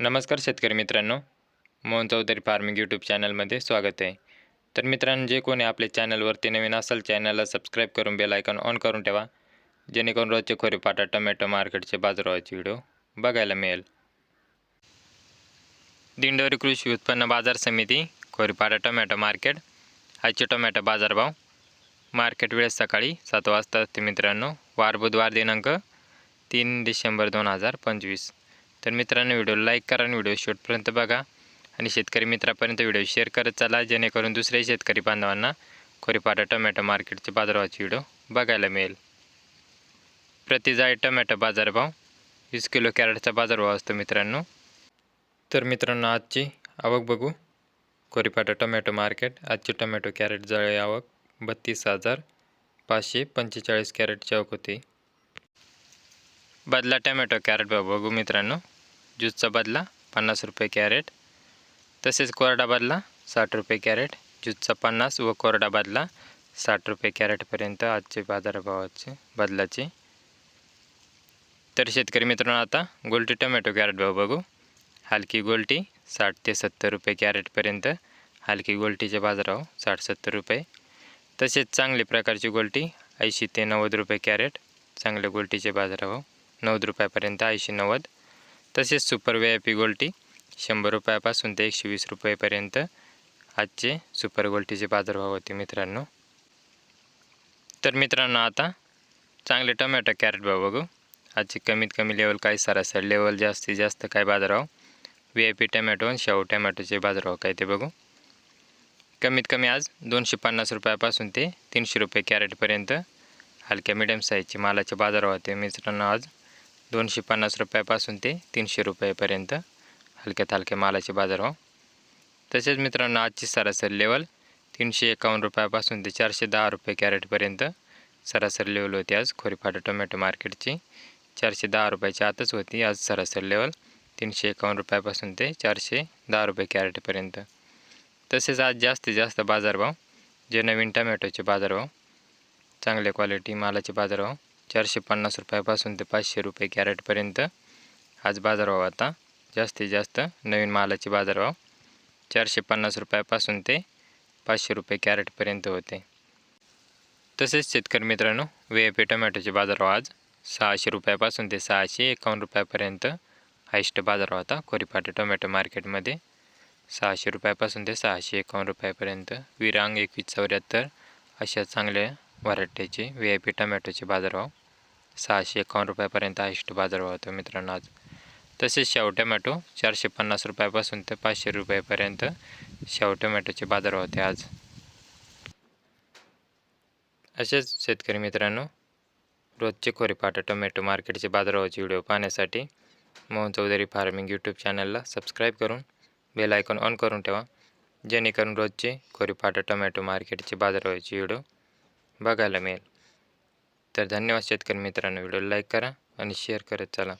नमस्कार शेतकरी मित्रांनो. मोहन चौधरी फार्मिंग यूट्यूब चॅनलमध्ये स्वागत आहे. तर मित्रांनो जे कोणी आपल्या चॅनलवरती नवीन असेल चॅनलला सबस्क्राईब करून बेल आयकॉन ऑन करून ठेवा. जेणेकरून रोजचे खोरेपाटा टोमॅटो मार्केटचे बाजारभावाचे व्हिडिओ बघायला मिळेल. दिंडोरी कृषी उत्पन्न बाजार समिती खोरीपाटा टोमॅटो मार्केट आजचे टोमॅटो बाजारभाव. मार्केट वेळेस सकाळी सात वाजता असते मित्रांनो वार बुधवार दिनांक तीन डिसेंबर दोन हजार पंचवीस. तर मित्रांनो व्हिडिओ लाईक करा आणि व्हिडिओ शेवटपर्यंत बघा. आणि शेतकरी मित्रापर्यंत व्हिडिओ शेअर करत चला जेणेकरून दुसऱ्याही शेतकरी बांधवांना खोरीपाटा टोमॅटो मार्केटचे बाजारभावाचे व्हिडिओ बघायला मिळेल. प्रति जाळी टोमॅटो बाजारभाव वीस किलो कॅरेटचा बाजारभाव असतो मित्रांनो. तर मित्रांनो आजची आवक बघू. कोरीपाटा टोमॅटो मार्केट आजची टोमॅटो कॅरेट जाळी आवक बत्तीस हजार पाचशे पंचेचाळीस कॅरेटची आवक होती. बदला टोमॅटो कॅरेट भाव बघू मित्रांनो. ज्यूसचा बदला पन्नास रुपये कॅरेट तसेच कोरडा बदला साठ रुपये कॅरेट ज्यूसचा पन्नास व कोरडा बदला साठ रुपये कॅरेटपर्यंत आजचे बाजारभावाचे बदलाचे. तर शेतकरी मित्रांनो आता गोल्टी टोमॅटो कॅरेट भाव बघू. हलकी गोल्टी साठ ते सत्तर रुपये कॅरेटपर्यंत हलकी गोल्टीचे बाजारभाव साठ सत्तर रुपये. तसेच चांगली प्रकारची गोल्टी ऐंशी ते नव्वद रुपये कॅरेट चांगल्या गोल्टीचे बाजारभाव नव्वद रुपयापर्यंत ऐंशी नव्वद. तसेच सुपर व्ही आय पी गोल्टी शंभर रुपयापासून ते एकशे वीस रुपयेपर्यंत आजचे सुपर गोल्टीचे बाजारभाव होते मित्रांनो. तर मित्रांनो आता चांगले टोमॅटो कॅरेट भाव बघू. आजची कमीत कमी लेवल काय? सरासरी लेवल जास्तीत जास्त काय बाजारभाव? व्ही आय पी टमॅटो आणि शाहू टमॅटोचे बाजारभाव काय ते बघू. कमीत कमी आज दोनशे पन्नास रुपयापासून ते तीनशे रुपये कॅरेटपर्यंत हलक्या मिडियम साईजचे मालाचे बाजारभाव होते मित्रांनो आज. दोनशे पन्नास रुपयापासून ते तीनशे रुपयेपर्यंत हलक्यात हलक्या मालाचे बाजारभाव हो. तसेच मित्रांनो आजची सरासरी लेवल तीनशे एकावन्न रुपयापासून ते चारशे दहा रुपये कॅरेटपर्यंत सरासरी लेवल होती. आज खोरीफाटा टोमॅटो मार्केटची चारशे दहा रुपयाच्या आतच होती. आज सरासरी लेवल तीनशे एकावन्न रुपयापासून ते चारशे दहा रुपये कॅरेटपर्यंत. तसेच आज जास्तीत जास्त बाजारभाव जे नवीन टमॅटोचे बाजारभाव चांगल्या क्वालिटी मालाचे बाजारभाव चारशे पन्नास रुपयापासून ते पाचशे रुपये कॅरेटपर्यंत आज बाजारभाव आता जास्तीत जास्त नवीन मालाचे बाजारभाव चारशे पन्नास रुपयापासून ते पाचशे रुपये कॅरेटपर्यंत होते. तसेच शेतकरी मित्रांनो व्ही आय पी टोमॅटोचे बाजारभाव आज सहाशे रुपयापासून ते सहाशे एकावन्न रुपयापर्यंत हायस्ट बाजारभाव होता कोरीपाटे टोमॅटो मार्केटमध्ये सहाशे रुपयापासून ते सहाशे एकावन्न रुपयापर्यंत. विरांग एकवीस चौऱ्याहत्तर अशा चांगल्या व्हरायटीचे व्ही आय पी टोमॅटोचे बाजारभाव सहाशे एकावन्न रुपयापर्यंत हायस्ट बाजारभाव होतो मित्रांनो आज. तसेच शेव टोमॅटो चारशे पन्नास रुपयापासून ते पाचशे रुपयापर्यंत शेव टोमॅटोचे बाजारभाव होते आज. असेच शेतकरी मित्रांनो रोजचे खोरेपाटा टोमॅटो मार्केटचे बाजारभावाचे व्हिडिओ पाहण्यासाठी मोहन चौधरी फार्मिंग यूट्यूब चॅनलला सबस्क्राईब करून बेल आयकॉन ऑन करून ठेवा जेणेकरून रोजचे खोरेपाटा टोमॅटो मार्केटचे बाजारभावाचे व्हिडिओ बघायला मिळेल. तर धन्यवाद शेतकरी मित्रांनो. व्हिडिओ लाईक करा आणि शेअर करत चला.